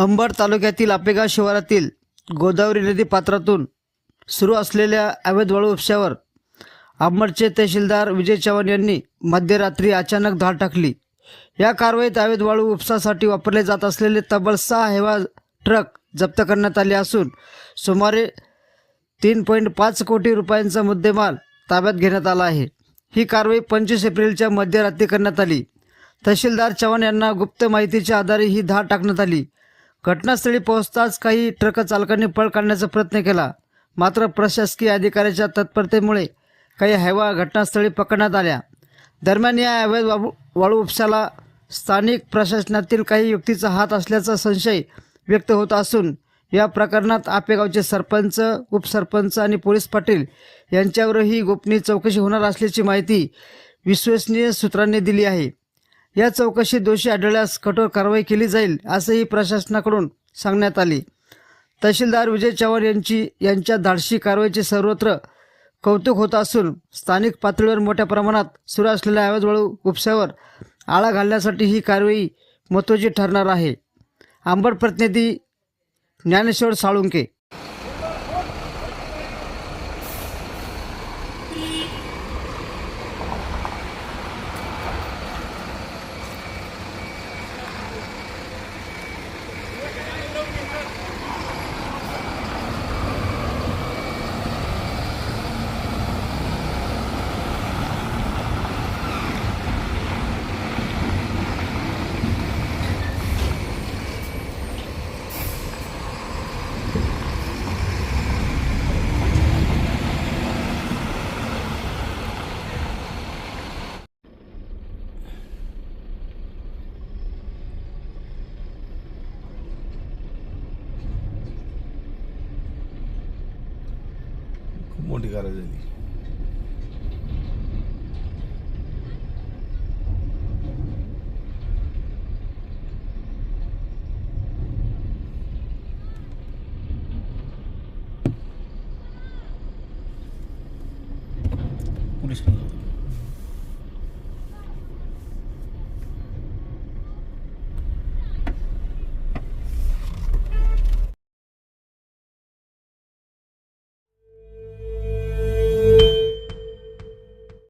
अंबड तालुक्यातील आपेगाव शिवारातील गोदावरी नदी पात्रातून सुरू असलेल्या अवैध वाळू उपशावर अंबडचे तहसीलदार विजय चव्हाण यांनी मध्यरात्री अचानक धाड टाकली. या कारवाईत अवैध वाळू उपसासाठी वापरले जात असलेले तब्बल सहा हेवा ट्रक जप्त करण्यात आले असून सुमारे तीन पॉईंट पाच कोटी रुपयांचा मुद्देमाल ताब्यात घेण्यात आला आहे. ही कारवाई पंचवीस एप्रिलच्या मध्यरात्री करण्यात आली. तहसीलदार चव्हाण यांना गुप्त माहितीच्या आधारे ही धाड टाकण्यात आली. घटनास्थळी पोहोचताच काही ट्रक चालकांनी पळ काढण्याचा प्रयत्न केला. मात्र प्रशासकीय अधिकाऱ्याच्या तत्परतेमुळे काही हैवा घटनास्थळी पकडण्यात आल्या. दरम्यान या अवैध वाळू वाळू उपशाला स्थानिक प्रशासनातील काही युक्तीचा हात असल्याचा संशय व्यक्त होत असून या प्रकरणात आपेगावचे सरपंच उपसरपंच आणि पोलीस पाटील यांच्यावरही गोपनीय चौकशी होणार असल्याची माहिती विश्वसनीय सूत्रांनी दिली आहे. या चौकशीत दोषी आढळल्यास कठोर कारवाई केली जाईल असंही प्रशासनाकडून सांगण्यात आले. तहसीलदार विजय चव्हाण यांची यांच्या धाडशी कारवाईचे सर्वत्र कौतुक होत असून स्थानिक पातळीवर मोठ्या प्रमाणात सुरू असलेल्या आवाजवाळू उपसावर आळा घालण्यासाठी ही कारवाई महत्त्वाची ठरणार आहे. आंबड प्रतिनिधी ज्ञानेश्वर साळुंके मोठी गरज झाली पुलिस